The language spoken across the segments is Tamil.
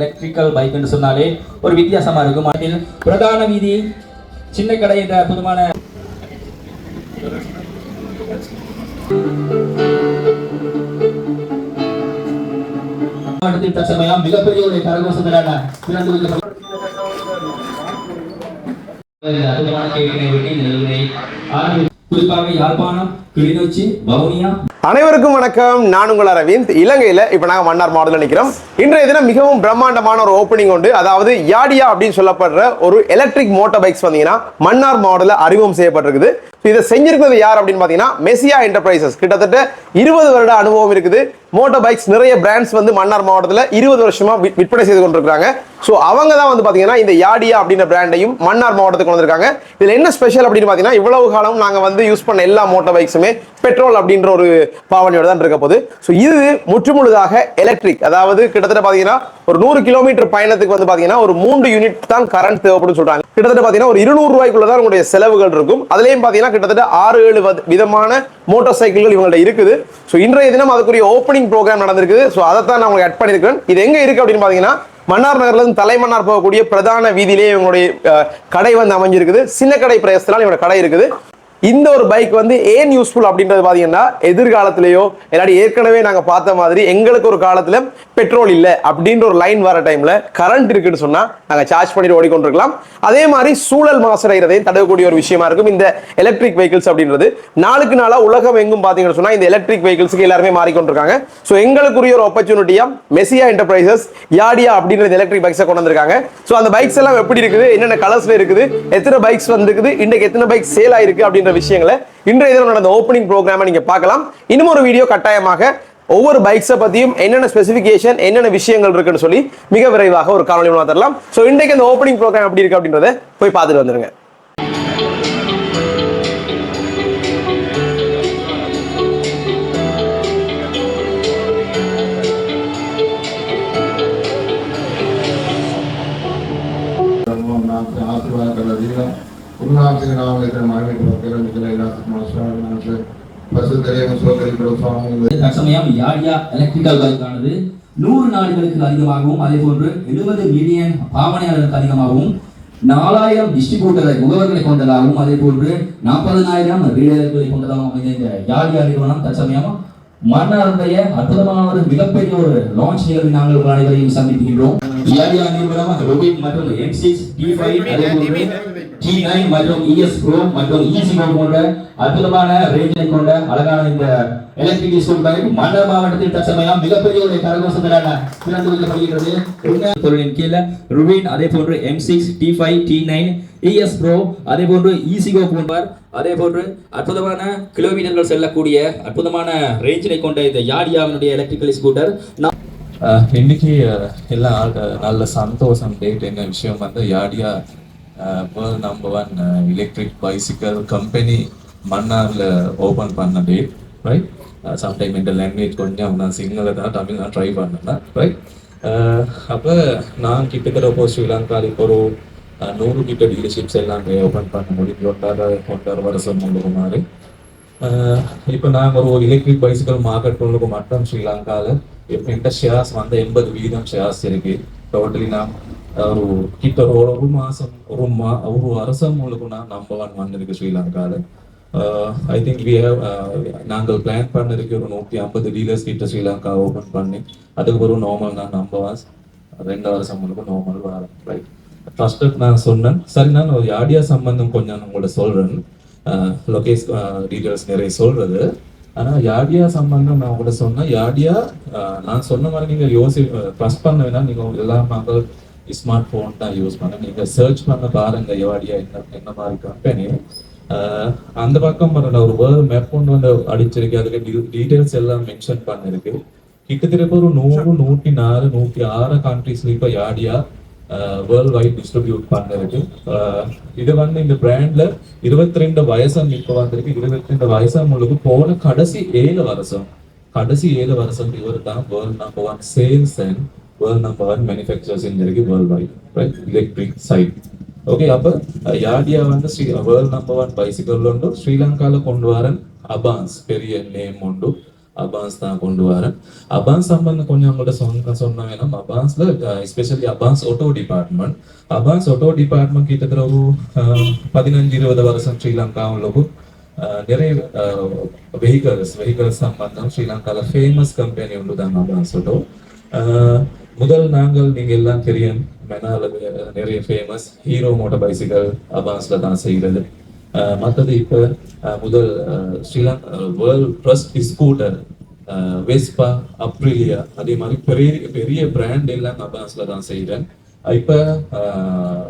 எலக்ட்ரிக்கல் பைக் என்று சொன்னாலே ஒரு வித்தியாசமா இருக்கும். அதில் பிரதான வீதி சின்ன கடை என்ற அற்புதமான மாவட்டத்தில் தற்சமயம் மிகப்பெரிய ஒரு திறந்து வைக்கப்பட்ட குறிப்பாக யாழ்ப்பாணம் கிளிநொச்சி வவுனியா அனைவருக்கும் வணக்கம். நான் உங்கள் அரவிந்த். இலங்கையில் இப்ப நாங்க மன்னார் மாவட்டத்தில் நிற்கிறோம் இன்றைய தினம் மிகவும் பிரம்மாண்டமான ஒரு ஓப்பனிங் உண்டு. அதாவது யாடியா அப்படின்னு சொல்லப்படுற ஒரு எலக்ட்ரிக் மோட்டார் பைக்ஸ் வந்தீங்கன்னா மன்னார் மாவட்டத்தில் அறிமுகம் செய்யப்பட்டிருக்குது. இதை செஞ்சிருக்கிறது யார் அப்படின்னு பார்த்தீங்கன்னா மெசியா என்டர்பிரைசஸ் கிட்டத்தட்ட இருபது வருட அனுபவம் இருக்குது. மோட்டார் பைக்ஸ் நிறைய பிராண்ட்ஸ் வந்து மன்னார் மாவட்டத்தில் இருபது வருஷமா விற்பனை செய்து கொண்டிருக்காங்க ஸோ அவங்க தான் வந்து பார்த்தீங்கன்னா இந்த யாடியா அப்படின்ற பிராண்டையும் மன்னார் மாவட்டத்துக்கு கொண்டு வந்திருக்காங்க இதில் என்ன ஸ்பெஷல் அப்படின்னு பார்த்தீங்கன்னா இவ்வளவு காலம் நாங்கள் வந்து யூஸ் பண்ண எல்லா மோட்டார் பைக்ஸுமே பெட்ரோல் அப்படின்ற ஒரு பாவனையோட தான் இருக்க போகுது. ஸோ இது முற்றுமுழுதாக எலக்ட்ரிக் அதாவது கிட்டத்தட்ட பார்த்தீங்கன்னா ஒரு நூறு கிலோமீட்டர் பயணத்துக்கு வந்து பாத்தீங்கன்னா ஒரு மூன்று யூனிட் தான் கரண்ட் தேவைப்படும் சொல்றாங்க. கிட்டத்தட்ட பாத்தீங்கன்னா ஒரு இருநூறு ரூபாய்க்குள்ள தான் உங்களுடைய செலவுகள் இருக்கும். அதுலயும் பாத்தீங்கன்னா கிட்டத்தட்ட ஆறு ஏழு விதமான மோட்டார் சைக்கிள்கள் இவங்கள்ட்ட இருக்குது. ஸோ இன்றைய தினம் அதுக்குரிய ஓப்பனிங் ப்ரோக்ராம் நடந்திருக்குது. ஸோ அதை தான் நான் உங்களுக்கு அட் பண்ணியிருக்கிறேன் இது எங்க இருக்கு அப்படின்னு பாத்தீங்கன்னா மன்னார் நகர்ல இருந்து தலைமன்னார் போகக்கூடிய பிரதான வீதியிலே இவங்களுடைய கடை வந்து அமைஞ்சிருக்குது. சின்ன கடை பிரயசத்தினால் இவங்களோட கடை இருக்குது. இந்த ஒரு பைக் வந்து ஏன் யூஸ்ஃபுல் அப்படின்றது பார்த்தீங்கன்னா எதிர்காலத்திலேயோ இல்லாட்டி ஏற்கனவே நாங்க பார்த்த மாதிரி எங்களுக்கு ஒரு காலத்துல பெட்ரோல் இல்லை அப்படின்ற ஒரு லைன் வர டைம்ல கரண்ட் இருக்குன்னு சொன்னா நாங்கள் சார்ஜ் பண்ணிட்டு ஓடிக்கொண்டிருக்கலாம். அதே மாதிரி சூழல் மாசடைகிறதையும் தடவக்கூடிய ஒரு விஷயமா இருக்கும். இந்த எலக்ட்ரிக் வெஹிக்கிள்ஸ் அப்படின்றது நாளுக்கு நாளா உலகம் எங்கும் பார்த்தீங்கன்னு சொன்னால் இந்த எலக்ட்ரிக் வெஹிக்கிள்ஸுக்கு எல்லாருமே மாறிக்கொண்டிருக்காங்க. ஸோ எங்களுக்குரிய ஒரு ஆப்பர்ச்சுனிட்டியா மெசியா என்டர்பிரைசஸ் யாடியா அப்படின்ற எலக்ட்ரிக் பைக்ஸை கொண்டு வந்திருக்காங்க. ஸோ அந்த பைக்ஸ் எல்லாம் எப்படி இருக்குது? என்னென்ன கலர்ஸ்ல இருக்குது? எத்தனை பைக்ஸ் வந்திருக்குது? இன்றைக்கு எத்தனை பைக் சேல் ஆயிருக்கு அப்படின்னு அப்படின்ற விஷயங்களை இன்றைய தினம் நடந்த ஓப்பனிங் ப்ரோக்ராமை நீங்க பார்க்கலாம். இன்னும் ஒரு வீடியோ கட்டாயமாக ஒவ்வொரு பைக்ஸை பத்தியும் என்னென்ன ஸ்பெசிஃபிகேஷன் என்னென்ன விஷயங்கள் இருக்குன்னு சொல்லி மிக விரைவாக ஒரு காணொலி தரலாம். ஸோ இன்றைக்கு அந்த ஓப்பனிங் ப்ரோக்ராம் எப்படி இருக்கு அப்படின்றத போய் பார்த்துட்டு வந்துருங்க. தற்சமயம் யாரியா எலக்ட்ரிக்கல் பைக் நூறு நாடுகளுக்கு அதிகமாகவும் அதே போன்று எழுபது மில்லியன் பாவனையாளருக்கு அதிகமாகவும் நாலாயிரம் டிஸ்ட்ரிபியூட்டரை முகவர்களை கொண்டதாகவும் அதே போன்று நாற்பது ஆயிரம் வீரர்களை கொண்டதாகவும் அமைந்த இந்த யாரியா நிறுவனம் தற்சமயம் மன்னருடைய அற்புதமான ஒரு மிகப்பெரிய ஒரு லான்ச் நிகழ்வு நாங்கள் உங்கள் அனைவரையும் சந்திக்கின்றோம் யாரியா நிறுவனம் மற்றும் எம்சிஸ் டி ஃபைவ் டி நைன் மற்றும் இஎஸ் ப்ரோ மற்றும் இசி போன்ற அற்புதமான ரேஞ்சை கொண்ட அழகான இந்த எலக்ட்ரிக் ஸ்கூல் பைக் மண்டல மாவட்டத்தில் தற்சமயம் மிகப்பெரிய ஒரு கரகோஷங்களான திறந்து வைக்கப்படுகிறது உண்மை தொழிலின் கீழே ருபின் அதே போன்று M six T five T nine ES pro அதே போன்று ஈசிகோ போன்றார் அதே போன்று அற்புதமான கிலோமீட்டர்கள் செல்லக்கூடிய அற்புதமான ரேஞ்சினை கொண்ட இந்த யாடியாவினுடைய எலக்ட்ரிக்கல் ஸ்கூட்டர் இன்னைக்கு அஹ், எல்லா நல்ல சந்தோஷம் டேட் என்ன விஷயம் வந்து Yadea world number one electric bicycle company மன்னாரில் ஓப்பன் பண்ண டேட் ரைட் சம்டைம் இந்த லாங்குவேஜ் கொஞ்சம் நான் சிங்கள தான் தமிழ் நான் ட்ரை பண்ணேன் ரைட் அப்போ நான் கிட்டத்தட்ட இப்போ ஸ்ரீலங்காவில் இப்போ ஒரு நூறு கிட்ட டீலர்ஷிப்ஸ் எல்லாம் ஓப்பன் பண்ண முடியும். ஒன்றரை ஒன்றரை வருஷம் முழுக்க மாதிரி இப்போ நாங்கள் ஒரு எலக்ட்ரிக் பைசிக்கல் மார்க்கெட் உள்ளுக்கு மட்டும் ஸ்ரீலங்காவில் என்கிட்ட ஷேர்ஸ் வந்து எண்பது வீதம் ஷேர்ஸ் இருக்கு. டோட்டலி நான் ஒரு கிட்ட ஒரு ஒரு மாசம் ஒரு மா ஒரு வருஷம் முழுக்க நம்பர் ஒன் வந்திருக்கு ஸ்ரீலங்காவில் ஐ திங்க் வி ஹேவ் நாங்கள் பிளான் பண்ணதுக்கு ஒரு நூற்றி ஐம்பது டீலர்ஸ் கிட்ட ஸ்ரீலங்கா ஓப்பன் பண்ணி அதுக்கு ஒரு நார்மல் நான் நம்பர் ரெண்டு வருஷம் உங்களுக்கு நார்மல் வரும் ரைட் ஃபர்ஸ்ட் நான் சொன்னேன். சரி நான் ஒரு ஆடியா சம்பந்தம் கொஞ்சம் நான் உங்கள்ட்ட சொல்றேன். லொகேஷன் டீட்டெயில்ஸ் நிறைய சொல்றது. ஆனா யாடியா சம்பந்தம் நான் உங்கள்கிட்ட சொன்னேன். யாடியா நான் சொன்ன மாதிரி நீங்க யோசி ட்ரஸ்ட் பண்ண வேணாம். நீங்க எல்லா மக்கள் ஸ்மார்ட் ஃபோன் தான் யூஸ் பண்ணுங்க நீங்க சர்ச் பண்ண பாருங்க யாடியா என்ன என்ன மாதிரி கம்பெனி அந்த பக்கம் பாருங்க ஒரு வேர்ல்ட் மேப் கொண்டு வந்து அடிச்சிருக்கு அதுக்கு டீடைல்ஸ் எல்லாம் மென்ஷன் பண்ணிருக்கு கிட்டத்தட்ட ஒரு நூறு நூத்தி நாலு நூத்தி ஆறு கண்ட்ரீஸ்ல இப்ப யாடியா வேர்ல்ட் வைட் டிஸ்ட்ரிபியூட் பண்ணிருக்கு இது வந்து இந்த பிராண்ட்ல இருபத்தி ரெண்டு வயசம் இப்போ வந்திருக்கு இருபத்தி ரெண்டு வயசம் உங்களுக்கு போன கடைசி ஏழு வருஷம் கடைசி ஏழு வருஷம் இவர் தான் world number one sales and world number one manufacturers இருக்கு world wide right electric side okay அப்ப அஹ், யாடியா வந்து Sri world number one bicycle உண்டு ஸ்ரீலங்கால கொண்டு வரன் அபான்ஸ் பெரிய நேம் உண்டு அபான்ஸ் தான் கொண்டு வரேன் அபான்ஸ் சம்பந்தம் கொஞ்சம் அவங்கள்ட்ட சொன்ன சொன்ன வேணும் அபான்ஸ்ல especially Abans auto department Abans auto department கிட்டத்தட்ட ஒரு பதினஞ்சு இருபது வருஷம் ஸ்ரீலங்காவில் அஹ், நிறைய வெஹிக்கல்ஸ் வெஹிக்கல்ஸ் சம்பந்தம் ஸ்ரீலங்காவில் ஃபேமஸ் கம்பெனி உண்டு தான் அபான்ஸ் ஆட்டோ முதல் நாங்கள் நீங்க எல்லாம் தெரியும் மெனால நிறைய ஃபேமஸ் ஹீரோ மோட்டர் பைசிக்கல் அபாஸ்ல தான் செய்கிறது. மற்றது மத்தது இப்ப அஹ் முதல் அஹ் Sri Lanka world trust scooter Vespa Aprilia அதே மாதிரி பெரிய பெரிய பிராண்ட் எல்லாம் அபான்ஸ்ல தான் செய்கிறேன். இப்ப அஹ்,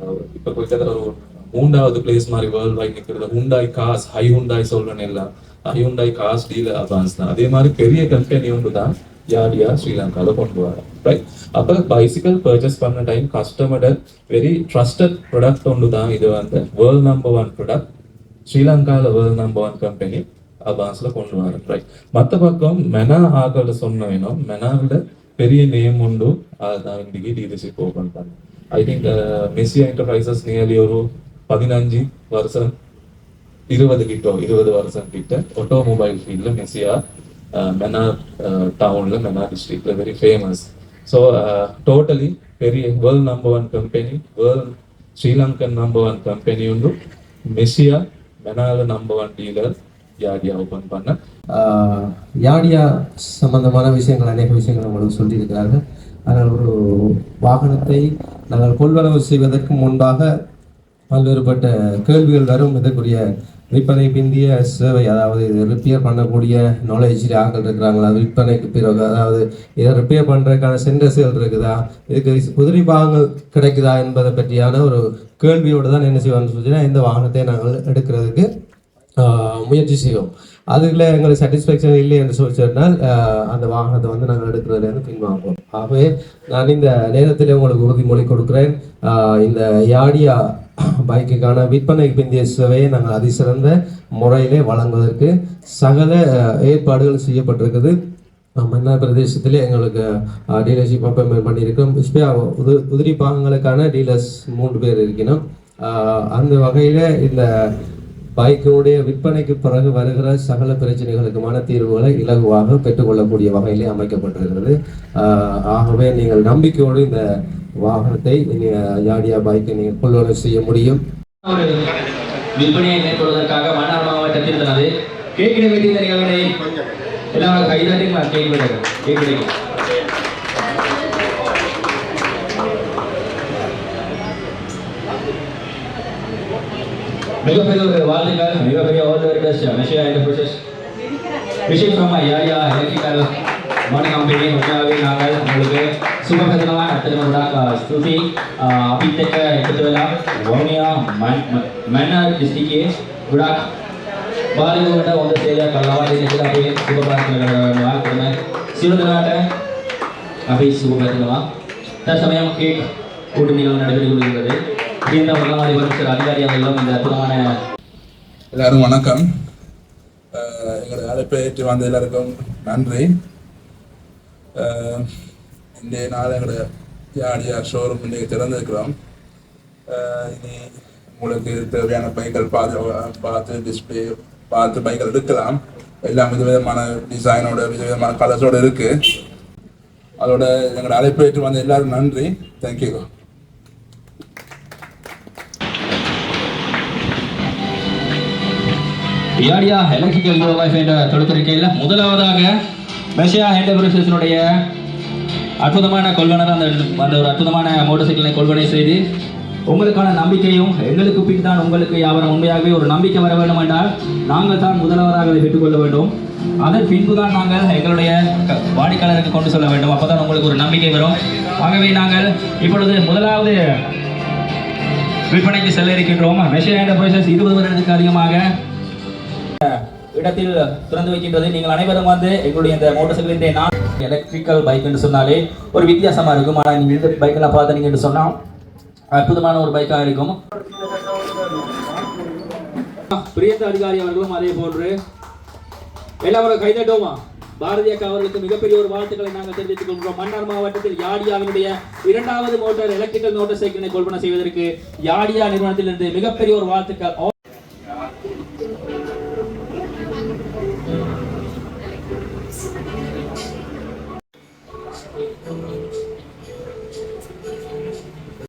அஹ் இப்ப ஒரு மூன்றாவது பிளேஸ் மாதிரி வேர்ல்ட் வைட் நிற்கிறது ஹுண்டாய் காஸ் ஹை ஹுண்டாய் சொல்றேன் எல்லாம். Hi Hyundai cars dealer Abans தான். அதே மாதிரி பெரிய கம்பெனி ஒன்று தான். யாடியா ஸ்ரீலங்கால கொண்டு வரோம் ரைட் அப்ப பைசிக்கல் பர்ச்சேஸ் பண்ண டைம் கஸ்டமரோட வெரி ட்ரஸ்டட் ப்ராடக்ட் ஒன்று தான் இது வந்து வேர்ல்ட் நம்பர் ஒன் ப்ராடக்ட் ஸ்ரீலங்கால வேர்ல்ட் நம்பர் ஒன் கம்பெனி அபான்ஸ்ல கொண்டு வரோம் ரைட் மற்ற பக்கம் மெனா ஆகல சொன்ன வேணும். மெனாவிட பெரிய நேம் உண்டு. அதுதான் இன்னைக்கு டீலர்ஷிப் ஓபன் பண்ணேன் I think Messiah enterprises nearly ஒரு பதினஞ்சு வருஷம் இருபது கிட்டோ இருபது வருஷம் கிட்ட ஆட்டோமொபைல் ஃபீல்ட்ல மெஸ்ஸியா மெனா டவுன்ல மெனா டிஸ்ட்ரிக்டில் வெரி ஃபேமஸ் ஸோ டோட்டலி பெரிய world number one company world Sri Lankan number one company உண்டு. Messiah மெனால number one dealer Yadea open பண்ண. Uh, ஆஹ் யாடியா சம்பந்தமான விஷயங்கள் அநேக விஷயங்கள் உங்களுக்கு சொல்லியிருக்கிறார்கள். ஆனால் ஒரு வாகனத்தை நாங்கள் கொள்வனவு செய்வதற்கு முன்பாக பல்வேறுபட்ட கேள்விகள் வரும். இதற்குரிய விற்பனை பிந்திய சேவை அதாவது இது ரிப்பேர் பண்ணக்கூடிய நாலேஜ் ஆக்கள் இருக்கிறாங்களா? விற்பனைக்கு பிறகு அதாவது இதை ரிப்பேர் பண்ணுறதுக்கான சென்டர்ஸ்கள் இருக்குதா? இதுக்கு குதிரை பாகங்கள் கிடைக்குதா என்பதை பற்றியான ஒரு கேள்வியோடு தான் என்ன செய்வோம்னு சொல்லிச்சுன்னா இந்த வாகனத்தை நாங்கள் எடுக்கிறதுக்கு முயற்சி செய்வோம். அதுல எங்களுக்கு சாட்டிஸ்ஃபேக்ஷன் இல்லை என்று சொல்லி சொன்னால் அந்த வாகனத்தை வந்து நாங்கள் எடுக்கிறதுலேருந்து பின்வாங்குவோம். ஆகவே நான் இந்த நேரத்தில் உங்களுக்கு உறுதிமொழி கொடுக்குறேன். இந்த யாடியா பைக்குக்கான விற்பனை பிந்திய சேவையை நாங்கள் அதிசிறந்த முறையிலே வழங்குவதற்கு சகல ஏற்பாடுகள் செய்யப்பட்டிருக்குது. மன்னார் பிரதேசத்திலே எங்களுக்கு டீலர்ஷிப் அப்பாயின்மெண்ட் பண்ணியிருக்கோம். உது உதிரி பாகங்களுக்கான டீலர்ஸ் மூன்று பேர் இருக்கணும் அந்த வகையில் இந்த பைக்கினுடைய விற்பனைக்கு பிறகு வருகிற சகல பிரச்சனைகளுக்குமான தீர்வுகளை இலகுவாக பெற்றுக்கொள்ளக்கூடிய வகையிலே அமைக்கப்பட்டிருக்கிறது. ஆகவே நீங்கள் நம்பிக்கையோடு இந்த வாகனத்தை நீங்கள் யாடியா பைக்கை நீங்கள் கொள்வனவு செய்ய முடியும். விற்பனையை மேற்கொள்வதற்காக மன்னார் மாவட்டத்தில் தனது கேட்கிட வேண்டிய இந்த நிகழ்வினை எல்லாரும் கைதாட்டி நான் கேட்கிறேன் கேட்கிறேன் மிகப்பெரிய ஒரு வாழ்த்துக்கள் மிகப்பெரிய ஆல் தி பெஸ்ட் விஷயா இந்த ப்ரொசஸ் விஷயம் from area electrical morning company உண்மையாகவே நாங்கள் உங்களுக்கு ಶುಭಕರಣ ಎತ್ತರವರ ಸ್ತುತಿ ಅಭಿತ್ಯಕ ಎತ್ತರವರ ವೌನಿಯ ಮೈನಾರ್ ಡಿಸ್ಟಿಕ್ಗೆ ಗುಡಾಕ್ ಬಾಲಿವುಡ್ ಒಂದು ಸೇರಿಯ ಕಲವಾದಿ ನಿಖಿಲಾಪಿ ಶುಭ ಪ್ರಾರ್ಥನೆಗಳನ್ನು ಹಾಕ್ತಾರೆ ಶಿವದನಾಟ ಅಭಿ ಶುಭ ಪ್ರಾರ್ಥನವ தற்சமயம் கேக் கூட்டு நிகழ்வு நடைபெற்று கொண்டிருக்கிறது சேர்ந்த முதலாளி வகுச்சர் அதிகாரி அவர்களும் இந்த அற்புதமான எல்லாரும் வணக்கம். எங்களது அழைப்பை ஏற்றி வந்த எல்லாருக்கும் நன்றி. இன்றைய நாள் எங்களோட யாடியார் ஷோரூம் இன்றைக்கு திறந்துருக்கிறோம். அஹ் இனி உங்களுக்கு தேவையான பைக்கள் பார்த்து பார்த்து டிஸ்பிளே பார்த்து பைக்கள் எடுக்கலாம். எல்லாம் விதவிதமான டிசைனோட விதவிதமான கலர்ஸோட இருக்கு. அதோட எங்களோட அழைப்பை வந்த எல்லாரும் நன்றி. தேங்க்யூ யாடியா எலக்ட்ரிக்கல் யூ வைஃப் என்ற தொழிற்துறைக்கையில் முதலாவதாக மெஷியா என்டர்பிரைசஸினுடைய அற்புதமான கொள்வனர் அந்த அந்த ஒரு அற்புதமான மோட்டார் சைக்கிளை கொள்வனை செய்து உங்களுக்கான நம்பிக்கையும் எங்களுக்கு பின் தான் உங்களுக்கு யாவரும் உண்மையாகவே ஒரு நம்பிக்கை வர வேண்டும் என்றால் நாங்கள் தான் முதல்வராக அதை பெற்றுக்கொள்ள வேண்டும். அதன் பின்பு தான் நாங்கள் எங்களுடைய க- வாடிக்கையாளருக்கு கொண்டு செல்ல வேண்டும். அப்போதான் உங்களுக்கு ஒரு நம்பிக்கை வரும். ஆகவே நாங்கள் இப்பொழுது முதலாவது விற்பனைக்கு செல்ல இருக்கின்றோம். மெஷியா ப்ரைசஸ் இருபது வருடத்துக்கு அதிகமாக இடத்தில் திறந்து வைக்கின்றது நீங்கள் அனைவரும் வந்து எங்களுடைய இந்த மோட்டார் சைக்கிளின் நான் எலக்ட்ரிக்கல் பைக் என்று சொன்னாலே ஒரு வித்தியாசமாக இருக்கும். ஆனால் நீங்கள் இந்த பைக்கெல்லாம் பார்த்தீங்க என்று சொன்னால் அற்புதமான ஒரு பைக்காக இருக்கும். பிரியந்த அதிகாரி அவர்களும் அதே போன்று எல்லாரும் கைதட்டோமா பாரதிய அவர்களுக்கு மிகப்பெரிய ஒரு வாழ்த்துக்களை நாங்கள் தெரிவித்துக் கொள்கிறோம். மன்னார் மாவட்டத்தில் யாடியாவினுடைய இரண்டாவது மோட்டார் எலக்ட்ரிக்கல் மோட்டார் சைக்கிளை கொள்வனை செய்வதற்கு யாடியா நிறுவனத்திலிருந்து மிகப்பெரிய ஒரு வாழ்த்துக்கள்.